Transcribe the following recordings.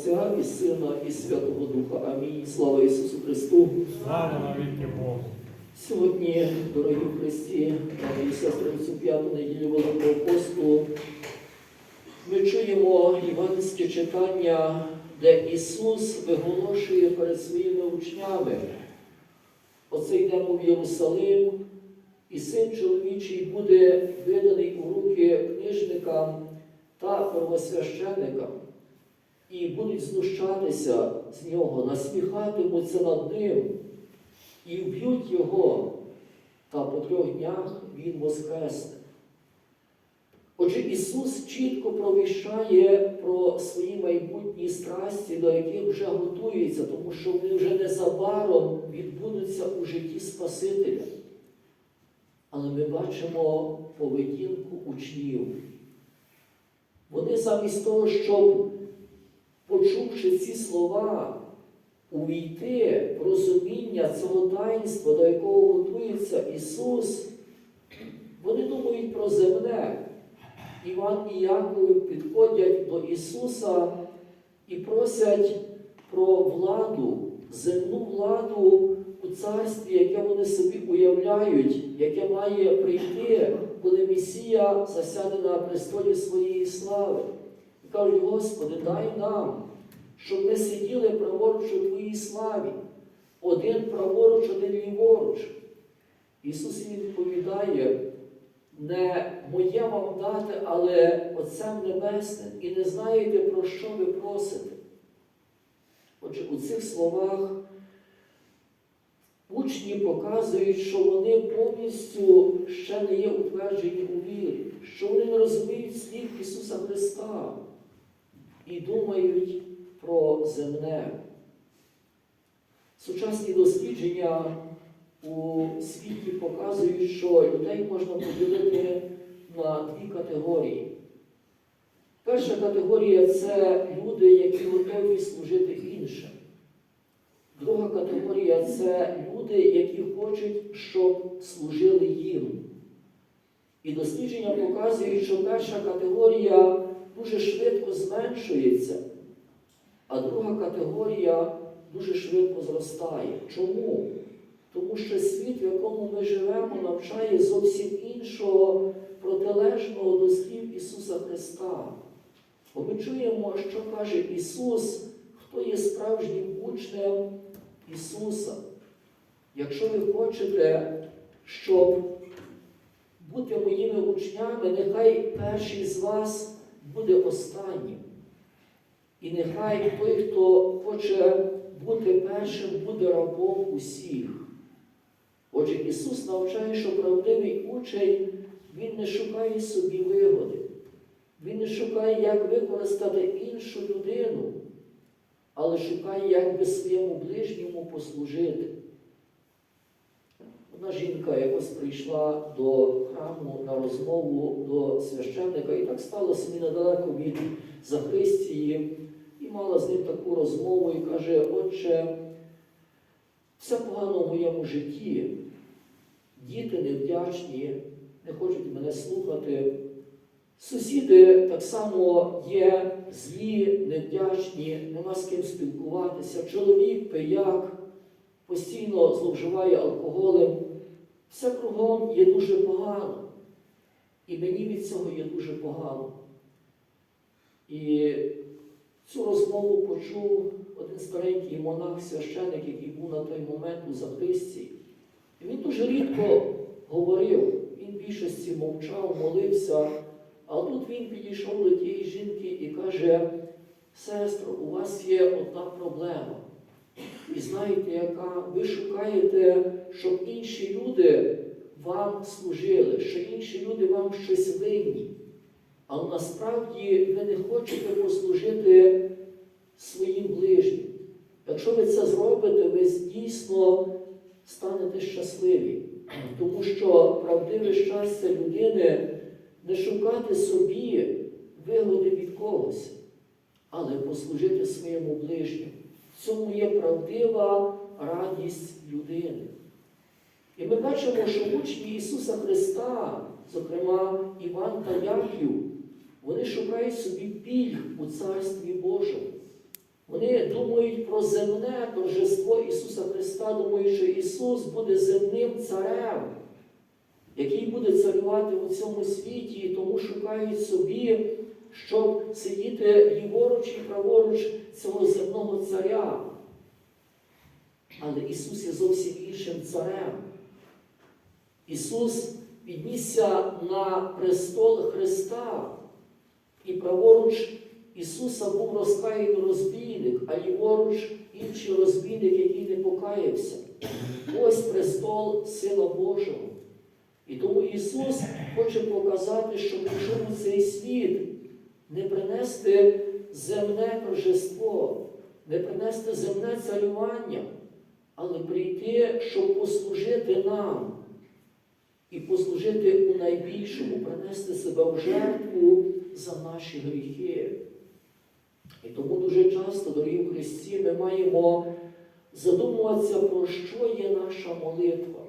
Отця і Сина, і Святого Духа. Амінь. Слава Ісусу Христу! Слава Богу. Сьогодні, дорогі Христі, сестри, цю п'яту неділю Великого посту, ми чуємо євангельське читання, де Ісус виголошує перед своїми учнями. Оце йдемо в Єрусалим, і син чоловічий буде виданий у руки книжникам та первосвященикам, і будуть знущатися з нього, насміхатимуться над ним і вб'ють його, та по трьох днях Він воскресне. Отже, Ісус чітко провіщає про свої майбутні страсті, до яких вже готується, тому що вони вже незабаром відбудуться у житті Спасителя. Але ми бачимо поведінку учнів. Вони замість того, щоб, почувши ці слова, увійти в розуміння цього таїнства, до якого готується Ісус, вони думають про земне. Іван і Яков підходять до Ісуса і просять про владу, земну владу у царстві, яке вони собі уявляють, яке має прийти, коли Месія засяде на престолі своєї слави. Кажуть, Господи, дай нам щоб ми сиділи праворуч у Твоїй славі, один праворуч, один ліворуч. Ісус відповідає, не моє вам дати, але Отцем Небесним, і не знаєте, про що ви просите. Отже, у цих словах учні показують, що вони повністю ще не є утверджені у вірі, що вони не розуміють слів Ісуса Христа і думають про земне. Сучасні дослідження у світі показують, що людей можна поділити на дві категорії. Перша категорія це люди, які готові служити іншим. Друга категорія це люди, які хочуть, щоб служили їм. І дослідження показують, що перша категорія дуже швидко зменшується. А друга категорія дуже швидко зростає. Чому? Тому що світ, в якому ми живемо, навчає зовсім іншого протилежного до слів Ісуса Христа. Бо ми чуємо, що каже Ісус, хто є справжнім учнем Ісуса. Якщо ви хочете, щоб бути моїми учнями, нехай перший з вас буде останнім. І нехай той, хто хоче бути першим, буде рабом усіх. Отже, Ісус навчає, що правдивий учень, Він не шукає собі вигоди. Він не шукає, як використати іншу людину, але шукає, як би своєму ближньому послужити. Одна жінка якось прийшла до храму на розмову до священника, і так сталося недалеко від Захристії, і мала з ним таку розмову і каже, отче, все погано в моєму житті. Діти невдячні, не хочуть мене слухати. Сусіди так само є злі, невдячні, нема з ким спілкуватися. Чоловік пияк, постійно зловживає алкоголем. Все кругом є дуже погано. І мені від цього є дуже погано. І цю розмову почув один старенький монах, священик, який був на той момент у Захристі. І він дуже рідко говорив, він в більшості мовчав, молився. А тут він підійшов до тієї жінки і каже, сестро, у вас є одна проблема. І знаєте, яка ви шукаєте, щоб інші люди вам служили, що інші люди вам щось винні. Але насправді ви не хочете послужити своїм ближнім. Якщо ви це зробите, ви дійсно станете щасливі. Тому що правдиве щастя людини не шукати собі вигоди від когось, але послужити своєму ближньому. Цьому є правдива радість людини. І ми бачимо, що учні Ісуса Христа, зокрема Іван та Яків, вони шукають собі пільг у Царстві Божому. земне торжество Ісуса Христа, думаю, що Ісус буде земним царем, який буде царювати у цьому світі, і тому шукають собі, щоб сидіти ліворуч і праворуч цього земного царя. Але Ісус є зовсім іншим царем. Ісус піднісся на престол Христа, і праворуч Ісуса був розкаяний розбійник, а ліворуч інший розбійник, який не покаявся. Ось престол Сина Божого. І тому Ісус хоче показати, що у цей світ не принести земне торжество, не принести земне царювання, але прийти, щоб послужити нам і послужити у найбільшому, принести себе в жертву за наші гріхи. І тому дуже часто, дорогі Христі, ми маємо задумуватися, про що є наша молитва,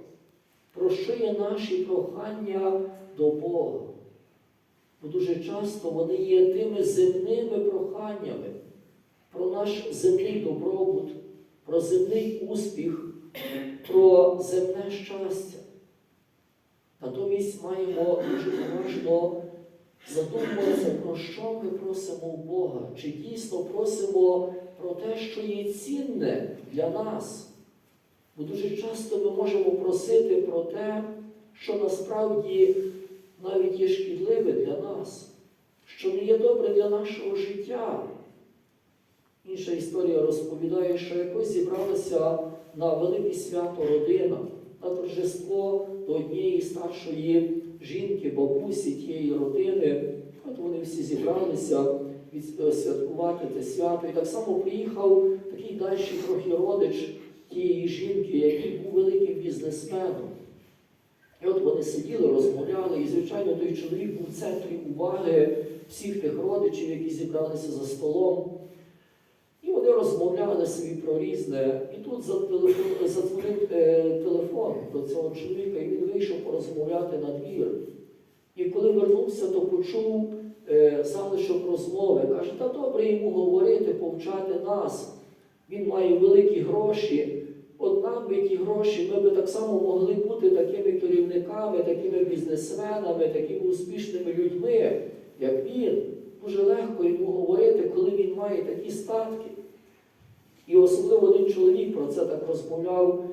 про що є наші прохання до Бога. Бо дуже часто вони є тими земними проханнями про наш земний добробут, про земний успіх, про земне щастя. Натомість маємо дуже уважно задумуватися, про що ми просимо у Бога, чи дійсно просимо про те, що є цінне для нас. Бо дуже часто ми можемо просити про те, що насправді навіть є шкідливе для нас, що не є добре для нашого життя. Інша історія розповідає, що якось зібралася на велике свято родина, на торжество до однієї старшої жінки, бабусі тієї родини. От вони всі зібралися святкувати те свято. І так само приїхав такий дальший трохи родич тієї жінки, який був великим бізнесменом. І от вони сиділи, розмовляли, і, звичайно, той чоловік був в центрі уваги всіх тих родичів, які зібралися за столом. І вони розмовляли собі про різне. І тут задзвонив е, телефон до цього чоловіка, і він вийшов порозмовляти на двір. І коли вернувся, то почув е, залишок розмови. Каже, та добре йому говорити, повчати нас. Він має великі гроші. От нам би ті гроші, ми би так само могли бути такими керівниками, такими бізнесменами, такими успішними людьми, як він. Дуже легко йому говорити, коли він має такі статки. І особливо один чоловік про це так розмовляв.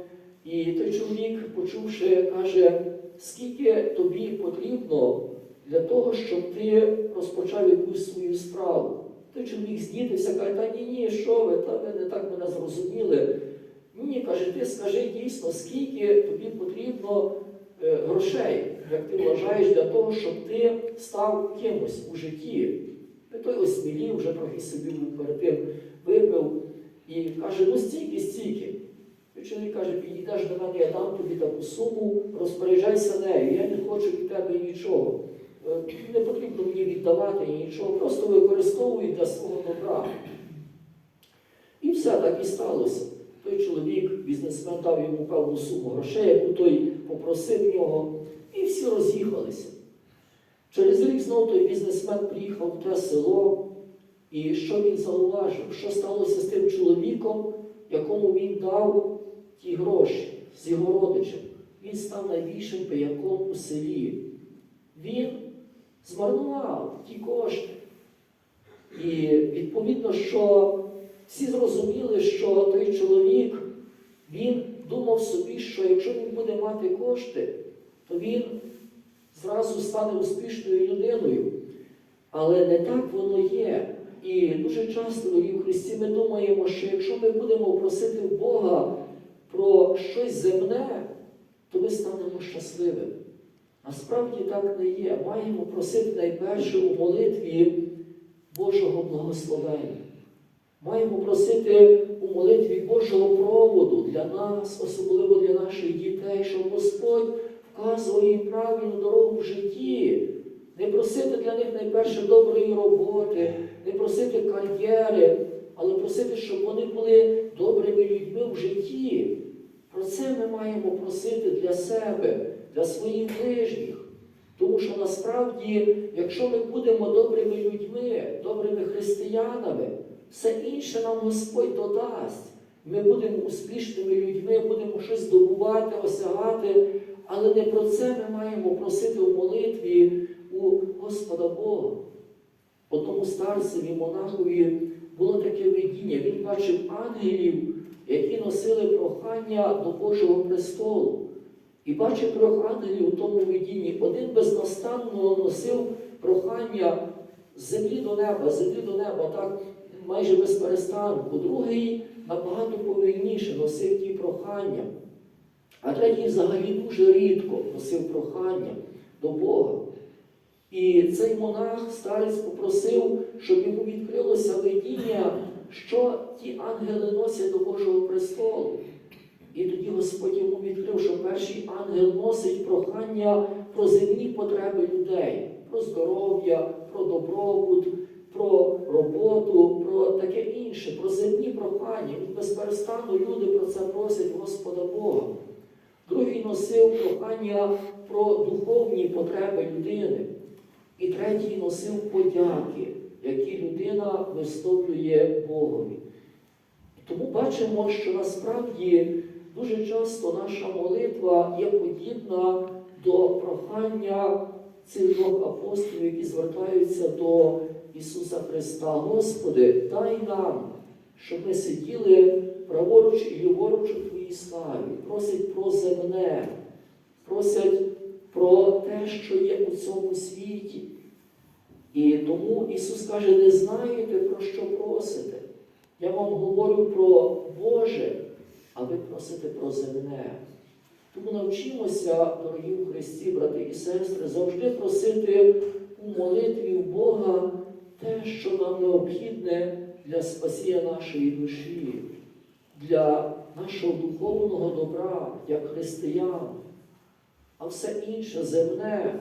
І той чоловік, почувши, каже, скільки тобі потрібно для того, щоб ти розпочав якусь свою справу. Той чоловік здітився, каже, та ні, ні, що ви, та ви не так мене зрозуміли. Ні, каже, ти скажи дійсно, скільки тобі потрібно е, грошей, як ти вважаєш, для того, щоб ти став кимось у житті. І той осмілів, вже трохи собі перед тим випив і каже, ну стільки, стільки. І чоловік каже, підійдеш до мене, я дам тобі таку суму, розпоряджайся нею, я не хочу від тебе нічого. Е, Не потрібно мені віддавати нічого, просто використовуй для свого добра. І все так і сталося. Той чоловік, бізнесмен дав йому певну суму грошей, яку той попросив нього, і всі роз'їхалися. Через рік знову той бізнесмен приїхав в те село, і що він зауважив? Що сталося з тим чоловіком, якому він дав ті гроші з його родичем? Він став найбільшим пияком у селі. Він змарнував ті кошти. І відповідно, що всі зрозуміли, що той чоловік, він думав собі, що якщо він буде мати кошти, то він зразу стане успішною людиною. Але не так воно є. І дуже часто дорогі в Христі ми думаємо, що якщо ми будемо просити в Бога про щось земне, то ми станемо щасливими. Насправді так не є. Маємо просити найперше у молитві Божого благословення. Маємо просити у молитві Божого проводу для нас, особливо для наших дітей, щоб Господь вказував їм правильну дорогу в житті. Не просити для них найперше доброї роботи, не просити кар'єри, але просити, щоб вони були добрими людьми в житті. Про це ми маємо просити для себе, для своїх ближніх. Тому що насправді, якщо ми будемо добрими людьми, добрими християнами, все інше нам Господь додасть. ми будемо успішними людьми, будемо щось здобувати, осягати, але не про це ми маємо просити у молитві у Господа Бога. Одному старцеві, монахові було таке видіння. Він бачив ангелів, які носили прохання до Божого престолу. І бачив трьох ангелів у тому видінні. Один безнастанно носив прохання землі до неба, землі до неба, так майже без перестанку. Другий набагато повільніше носив ті прохання. А третій взагалі дуже рідко носив прохання до Бога. І цей монах, старець, попросив, щоб йому відкрилося видіння, що ті ангели носять до Божого престолу. І тоді Господь йому відкрив, що перший ангел носить прохання про земні потреби людей, про здоров'я, про добробут, про роботу, про таке інше, про земні прохання. І безперестанно люди про це просять Господа Бога. Другий носив прохання про духовні потреби людини. І третій носив подяки, які людина висловлює Богові. Тому бачимо, що насправді дуже часто наша молитва є подібна до прохання цих двох апостолів, які звертаються до Ісуса Христа. Господи, дай нам, щоб ми сиділи праворуч і ліворуч у Твоїй славі, просять про земне, просять про те, що є у цьому світі. І тому Ісус каже, не знаєте, про що просите. Я вам говорю про Боже, а ви просите про земне. Тому навчимося, дорогі в Христі, брати і сестри, завжди просити у молитві Бога те, що нам необхідне для спасіння нашої душі, для нашого духовного добра, як християн. А все інше земне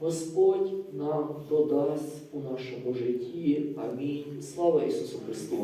Господь нам додасть у нашому житті. Амінь. Слава Ісусу Христу!